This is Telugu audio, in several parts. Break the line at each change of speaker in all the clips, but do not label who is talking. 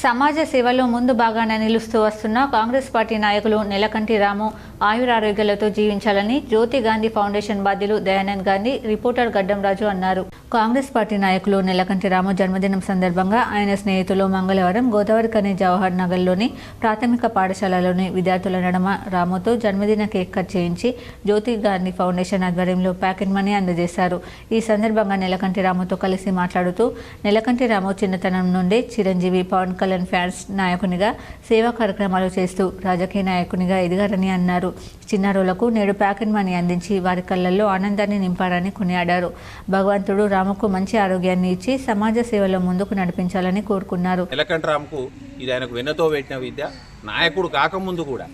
సమాజ సేవలో ముందు భాగాన నిలుస్తూ వస్తున్న కాంగ్రెస్ పార్టీ నాయకులు నెలకంటి రాము ఆయురారోగ్యాలతో జీవించాలని జ్యోతి గాంధీ ఫౌండేషన్ బాధ్యులు దయానంద్ గాంధీ రిపోర్టర్ గడ్డం రాజు అన్నారు. కాంగ్రెస్ పార్టీ నాయకులు నెలకంటి రాము జన్మదినం సందర్భంగా ఆయన స్నేహితులు మంగళవారం గోదావరి కని జవహర్ నగర్లోని ప్రాథమిక పాఠశాలలోని విద్యార్థుల నడమ రాముతో జన్మదిన కేక్ కట్ చేయించి జ్యోతి గాంధీ ఫౌండేషన్ ఆధ్వర్యంలో ప్యాకెట్ మనీ అందజేశారు. ఈ సందర్భంగా నెలకంటి రాముతో కలిసి మాట్లాడుతూ నెలకంటి రాము చిన్నతనం నుండి చిరంజీవి పవన్ కళ్యాణ్ ఫ్యాన్స్ నాయకునిగా సేవా కార్యక్రమాలు చేస్తూ రాజకీయ నాయకునిగా ఎదిగారని అన్నారు. చిన్నారులకు నేడు ప్యాకెట్ మనీ అందించి వారి కళ్ళల్లో ఆనందాన్ని నింపారని కొనియాడారు. భగవంతుడు రాముకు మంచి ఆరోగ్యాన్ని ఇచ్చి సమాజ సేవలో ముందుకు నడిపించాలని కోరుకున్నారు.
రాముకు ఇది ఆయనకు వెన్నతో పెట్టిన విద్య నాయకుడు కాకముందు కూడా.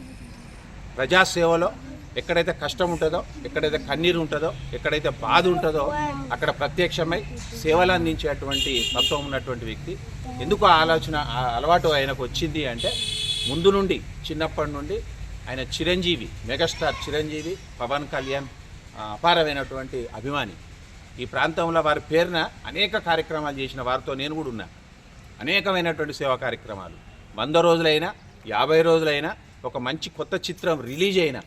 ప్రజాసేవలో ఎక్కడైతే కష్టం ఉంటుందో ఎక్కడైతే కన్నీరు ఉంటుందో ఎక్కడైతే బాధ ఉంటుందో అక్కడ ప్రత్యక్షమై సేవలు అందించేటువంటి తత్వం ఉన్నటువంటి వ్యక్తి. ఎందుకు ఆ ఆలోచన ఆ అలవాటు ఆయనకు వచ్చింది అంటే ముందు నుండి చిన్నప్పటి నుండి ఆయన చిరంజీవి మెగాస్టార్ చిరంజీవి పవన్ కళ్యాణ్ అపారమైనటువంటి అభిమాని. ఈ ప్రాంతంలో వారి పేరున అనేక కార్యక్రమాలు చేసిన వారితో నేను కూడా ఉన్నా. అనేకమైనటువంటి సేవా కార్యక్రమాలు. వంద రోజులైనా యాభై రోజులైనా ఒక మంచి కొత్త చిత్రం రిలీజ్ అయినా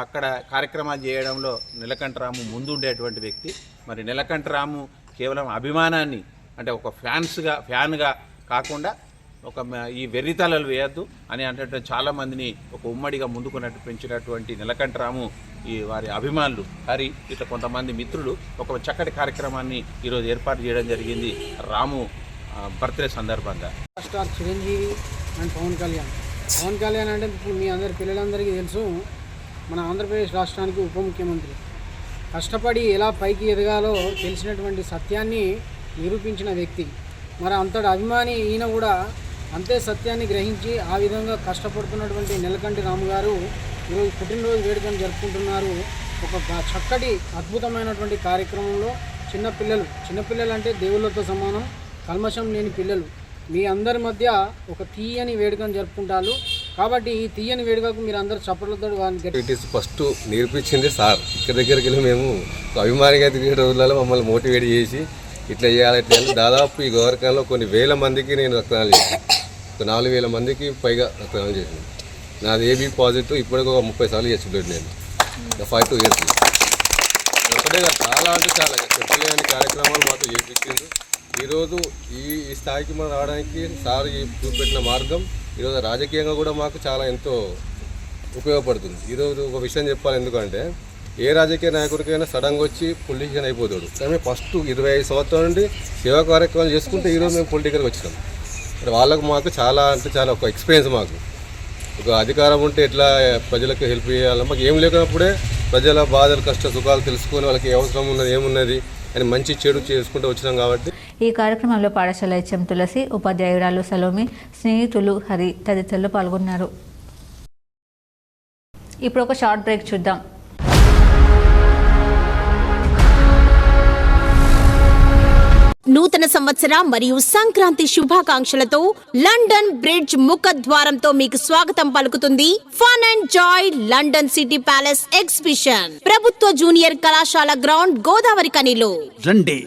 అక్కడ కార్యక్రమాలు చేయడంలో నీలకంఠరాము ముందుండేటువంటి వ్యక్తి. మరి నీలకంఠరాము కేవలం అభిమానాన్ని అంటే ఒక ఫ్యాన్స్గా ఫ్యాన్గా కాకుండా ఒక మ- ఈ వెర్రితలలు వేయద్దు అని అంటే చాలామందిని ఒక ఉమ్మడిగా ముందుకున్నట్టు పెంచినటువంటి నిలకంఠరాము ఈ వారి అభిమానులు. హరి ఇట్లా కొంతమంది మిత్రులు ఒక చక్కటి కార్యక్రమాన్ని ఈరోజు ఏర్పాటు చేయడం జరిగింది. రాము బర్త్డే సందర్భంగా.
Star Chiranjeevi and Pawan Kalyan. Pawan Kalyan అంటే ఇప్పుడు మీ అందరి పిల్లలందరికీ తెలుసు మన ఆంధ్రప్రదేశ్ రాష్ట్రానికి ఉప ముఖ్యమంత్రి. కష్టపడి ఎలా పైకి ఎదగాలో తెలిసినటువంటి సత్యాన్ని నిరూపించిన వ్యక్తి. మరి అంతటి అభిమాని ఈయన కూడా అంతే సత్యాన్ని గ్రహించి ఆ విధంగా కష్టపడుతున్నటువంటి నెలకంటి రాము గారు ఈరోజు పుట్టినరోజు వేడుకను జరుపుకుంటున్నారు. ఒక చక్కటి అద్భుతమైనటువంటి కార్యక్రమంలో చిన్నపిల్లలు చిన్నపిల్లలు అంటే దేవుళ్ళతో సమానం కల్మషం లేని పిల్లలు. మీ అందరి మధ్య ఒక తీయని వేడుకను జరుపుకుంటారు. కాబట్టి ఈ తీయని వేడుకకు మీరు అందరు చప్పట్లతో
ఇట్ ఈస్ ఫస్ట్ నేర్పించింది సార్. ఇక్కడ దగ్గరికి వెళ్ళి మేము అభిమానిగా తిరిగే రోజులలో మమ్మల్ని మోటివేట్ చేసి ఇట్లా చేయాలి ఇట్లా దాదాపు ఈ గోరకంలో కొన్ని వేల మందికి నేను రక్తదానం చేశాను. ఒక నాలుగు వేల మందికి పైగా రక్తదానం చేసింది. నాది ఏబీ పాజిటివ్ ఇప్పటికి ఒక ముప్పై సార్లు చేసి బ్లడ్ నేను. ఫైవ్ టూ ఇయర్స్ ఒకటే చాలా అంటే చాలా. చెప్పలేని కార్యక్రమాలు మాతో చేపించారు ఈరోజు ఈ ఈ స్థాయికి మనం రావడానికి సార్ చూపెట్టిన మార్గం ఈరోజు రాజకీయంగా కూడా మాకు చాలా ఎంతో ఉపయోగపడుతుంది. ఈరోజు ఒక విషయం చెప్పాలి ఎందుకంటే ఏ రాజకీయ నాయకుడికైనా సడన్గా వచ్చి పొలిటీషియన్ అయిపోతాడు. కానీ ఫస్ట్ ఇరవై ఐదు సంవత్సరాల నుండి సేవా కార్యక్రమాలు చేసుకుంటే ఈరోజు మేము పొలిటికల్కి వచ్చినాం. మరి వాళ్ళకు మాకు చాలా అంటే చాలా ఒక ఎక్స్పీరియన్స్ మాకు. ఒక అధికారం ఉంటే ఎట్లా ప్రజలకు హెల్ప్ చేయాలి? మాకు ఏం లేకున్నప్పుడే ప్రజల బాధలు కష్ట సుఖాలు తెలుసుకొని వాళ్ళకి ఏ అవసరం ఉన్నది ఏమున్నది అని మంచి చెడు చేసుకుంటూ వచ్చినాం కాబట్టి.
ఈ కార్యక్రమంలో పాఠశాల హెచ్ఎం తులసి ఉపాధ్యాయురాలు సలోమి స్నేహితులు హరి తదితరులు పాల్గొన్నారు. ఇప్పుడు ఒక షార్ట్ బ్రేక్ చూద్దాం.
నూతన సంవత్సర మరియు సంక్రాంతి శుభాకాంక్షలతో లండన్ బ్రిడ్జ్ ముఖద్వారంతో మీకు స్వాగతం పలుకుతుంది fun and joy London city palace exhibition. ప్రభుత్వ జూనియర్ కళాశాల గ్రౌండ్ గోదావరి కనిలో.
రండి.